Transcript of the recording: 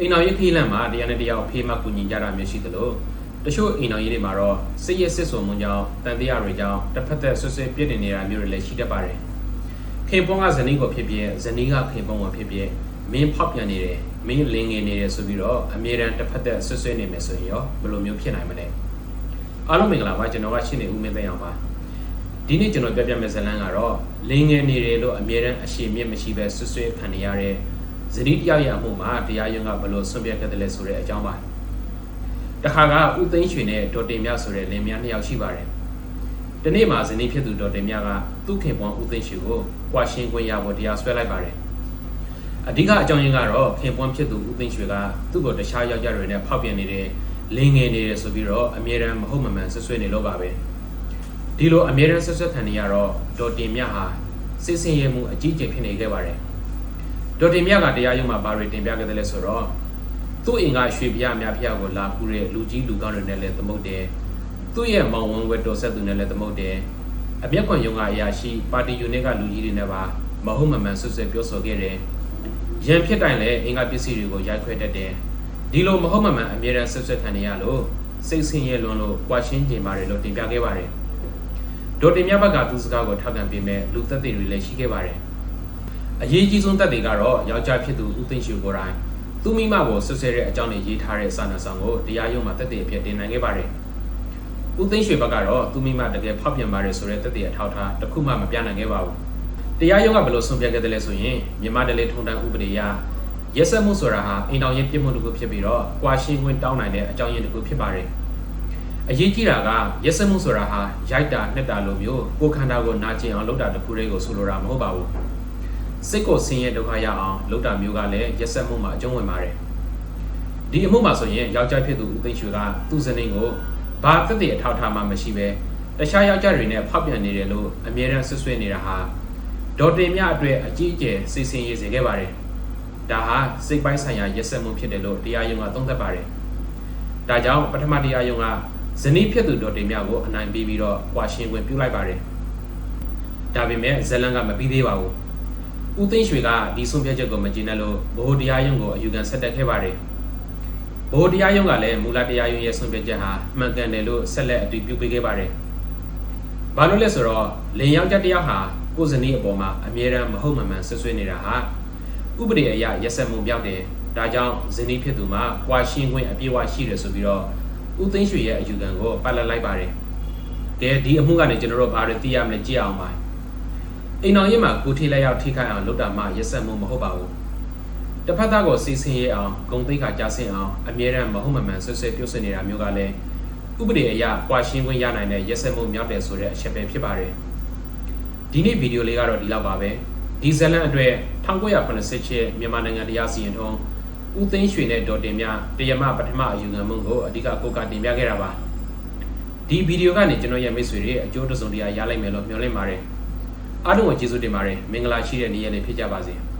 အိမ်တော်ရေးခီးလန့်မှာတရားနဲ့တရားဖေးမှကူညီကြတာမျိုးရှိသလိုတချို့အိမ်တော်ရေးတွေမှာတော့စစ်ရဲစစ်ဆုံမှုကြောင့်တန်တရားတွေကြောင့်တစ်ဖက်သက်ဆွဆွဲပြစ်တင်နေတာမျိုးတွေလည်းရှိတတ်ပါတယ်ခင်ပွန်းကဇနီးကိုဖြစ်ဖြစ်ဇနီးကခင်ပွန်းကိုဖြစ်ဖြစ်မင်းဖောက်ပြန်နေတယ်မင်းလင်းငင်နေတယ်ဆိုပြီးတော့အမြဲတမ်းတစ်ဖက်သက်ဆွဆွဲနေမယ်ဆိုရင်ရောဘယ်လိုမျိုးဖြစ်နိုင်မလဲအားလုံးမင်္ဂလာပါကျွန်တော်ကရှင်းနေဦးမင်းသိအောင်ပါဒီနေ့ကျွန်တော်ပြပြမယ့်ဇာတ်လမ်းကတော့လင်းငယ်နေတယ်လို့အမြဲတမ်းအရှိမြင့်မရှိပဲဆွဆွဲခံနေရတဲ့ ဇနီးတယောက်ရဲ့အမှုမှာတရားရုံးကဘယ်လိုဆွံ့ပြတ်ခဲ့တယ်လဲဆိုတဲ့အကြောင်းပါတခါကဦးသိန်းရွှေနဲ့ဒေါ်တင်မြဆိုတဲ့လင်မယားနှစ်ယောက်ရှိပါတယ်ဒီနေ့မှာဇနီးဖြစ်သူဒေါ်တင်မြကသူ့ခင်ပွန်းဦးသိန်းရွှေကိုကွာရှင်းခွင့်ရဖို့တရားစွဲလိုက်ပါတယ်အဓိကအကြောင်းရင်းကတော့ခင်ပွန်းဖြစ်သူဦးသိန်းရွှေကသူ့ကိုတခြားယောက်ျားတွေနဲ့ဖောက်ပြန်နေတယ်လင်းငယ်နေတယ်ဆိုပြီးတော့အမြဲတမ်းမဟုတ်မမှန်ဆွဆွဲနေလို့ပါပဲဒီလိုအမြဲတမ်းဆွဆွဲခံနေရတော့ဒေါ်တင်မြဟာစစ်စင်ရဲမှုအကြီးကျယ်ဖြစ်နေခဲ့ပါတယ် ဒေါ်တင်မြကတရားရုံးမှာဘာတွေတင်ပြခဲ့တယ်လဲဆိုတော့သူ့အိမ်ကရွှေပြားများပြားကိုလာပူတဲ့လူကြီးလူကောင်းတွေနဲ့လည်းသမုတ်တယ်သူ့ရဲ့မောင်ဝန်းခွဲတော်ဆက်သူနဲ့လည်းသမုတ်တယ်အမျက်ခွန်ယုံကအရာရှိပါတီယူနစ်ကလူကြီးတွေနဲ့ပါမဟုတ်မမှန်ဆွဆွဲပြောဆိုခဲ့တယ်ရန်ဖြစ်တိုင်းလည်းအင်္ဂါပစ္စည်းတွေကိုရိုက်ခွဲတတ်တယ်ဒီလိုမဟုတ်မမှန်အမြဲတမ်းဆွဆွဲခံနေရလို့စိတ်ဆင်းရဲလွန်းလို့ကွာရှင်းကျင်ပါတယ်လို့တင်ပြခဲ့ပါတယ်ဒေါ်တင်မြဘက်ကသူစကားကိုထောက်ခံပေးမဲ့လူသက်တွေလည်းရှိခဲ့ပါတယ် အရေးကြီးဆုံးသက်တွေကတော့ယောက်ျားဖြစ်သူဦးသိန်းရှူကိုယ်တိုင်သူမိမကိုဆွဆွဲတဲ့အကြောင်းတွေရေးထားတဲ့စာနာဆောင်ကိုတရားရုံးမှာသက်သေအဖြစ်တင်နိုင်ခဲ့ပါတယ်ဦးသိန်းရွှေဘက်ကတော့သူမိမတကယ်ဖောက်ပြန်ပါတယ်ဆိုတဲ့သက်သေအထောက်ထားတစ်ခုမှမပြနိုင်ခဲ့ပါဘူးတရားရုံးကဘယ်လိုဆုံးဖြတ်ခဲ့တယ်လဲဆိုရင်မြန်မာတလေထုံတန်းဥပဒေအရရက်စက်မှုဆိုတာဟာအိမ်တော်ရဲ့ပြစ်မှုတစ်ခုဖြစ်ပြီးတော့ကွာရှင်းခွင့်တောင်းနိုင်တဲ့အကြောင်းရင်းတစ်ခုဖြစ်ပါတယ်အရေးကြီးတာကရက်စက်မှုဆိုတာဟာရိုက်တာနှစ်တာလိုမျိုးကိုယ်ခန္ဓာကိုနာကျင်အောင်လုပ်တာတစ်ခုတည်းကိုဆိုလိုတာမဟုတ်ပါဘူး စိတ်ကိုဆင်းရဲဒုက္ခရအောင်လုပ်တာမျိုးကလည်းရက်စက်မှုမှာအကျုံးဝင်ပါတယ်ဒီအမှုမှာဆိုရင်ယောက်ျားဖြစ်သူဦးသိန်းရွှေကသူ့ဇနီးကိုဘာသက်သေအထောက်ထားမှမရှိပဲတခြားယောက်ျားတွေနဲ့ဖောက်ပြန်နေတယ်လို့အမြဲတမ်းဆွဆွဲနေတာဟာဒေါ်တင်မြအတွက်အကြီးအကျယ်စိတ်ဆင်းရဲစေခဲ့ပါတယ်ဒါဟာစိတ်ပိုင်းဆိုင်ရာရက်စက်မှုဖြစ်တယ်လို့တရားရုံးကသုံးသပ်ပါတယ်ဒါကြောင့်ပထမတရားရုံးကဇနီးဖြစ်သူဒေါ်တင်မြကိုအနိုင်ပေးပြီးတော့ကွာရှင်းခွင့်ပြုလိုက်ပါတယ်ဒါပေမဲ့ဇလန်ကမပြီးသေးပါဘူး ဦးသိန်းရွှေကဒီဆုံးဖြတ်ချက်ကိုမကျေနပ်လို့ဗဟိုတရားရုံးကိုအယူခံဆက်တက်ခဲ့ပါတယ်ဗဟိုတရားရုံးကလည်းမူလတရားရုံးရဲ့ဆုံးဖြတ်ချက်ဟာမှန်ကန်တယ်လို့ဆက်လက်အတည်ပြုပေးခဲ့ပါတယ်ဘာလို့လဲဆိုတော့လင်ယောက်ျားတစ်ယောက်ဟာကိုယ်ဇနီးအပေါ်မှာအမြဲတမ်းမဟုတ်မမှန်ဆွဆွေးနေတာဟာဥပဒေအရရက်စက်မှုပြောက်တယ်ဒါကြောင့်ဇနီးဖြစ်သူမှာကွာရှင်းခွင့်အပြည့်အဝရှိတယ်ဆိုပြီးတော့ဦးသိန်းရွှေရဲ့အယူခံကိုပတ်လက်လိုက်ပါတယ်ကဲဒီအမှုကနေကျွန်တော်တို့ဘာတွေသိရမလဲကြည့်အောင်ပါ အိမ်တော်ရေးမှာကိုထိလက်ရောက်ထိခိုက်အောင်လုပ်တာမှရက်စက်မှုမဟုတ်ပါဘူးတစ်ဖက်သားကိုစီစဉ်ရအောင်ဂုံသိက္ခာကြားဆင်အောင်အမြဲတမ်းမဟုတ်မမှန်ဆွဆွဲပြုတ်ဆင်နေတာမျိုးကလည်းဥပဒေအရကွာရှင်းခွင့်ရနိုင်တဲ့ရက်စက်မှုမြောက်တယ်ဆိုတဲ့အချက်ပဲဖြစ်ပါတယ်ဒီနေ့ဗီဒီယိုလေးကတော့ဒီလောက်ပါပဲဒီဇလန်အတွက်1988မြန်မာနိုင်ငံတရားစီရင်ထုံးဦးသိန်းရွှေနဲ့ဒေါ်တင်မြတရားမပထမအယူခံမှုကိုအဓိကကိုကတင်ပြခဲ့တာပါဒီဗီဒီယိုကနေကျွန်တော်ရဲ့မိတ်ဆွေတွေအကျိုးတစုံတရာရလိုက်မယ်လို့မျှော်လင့်ပါတယ် အားလုံးကိုကျေးဇူးတင်ပါတယ်မင်္ဂလာရှိတဲ့နေ့ရက်လေးဖြစ်ကြပါစေ။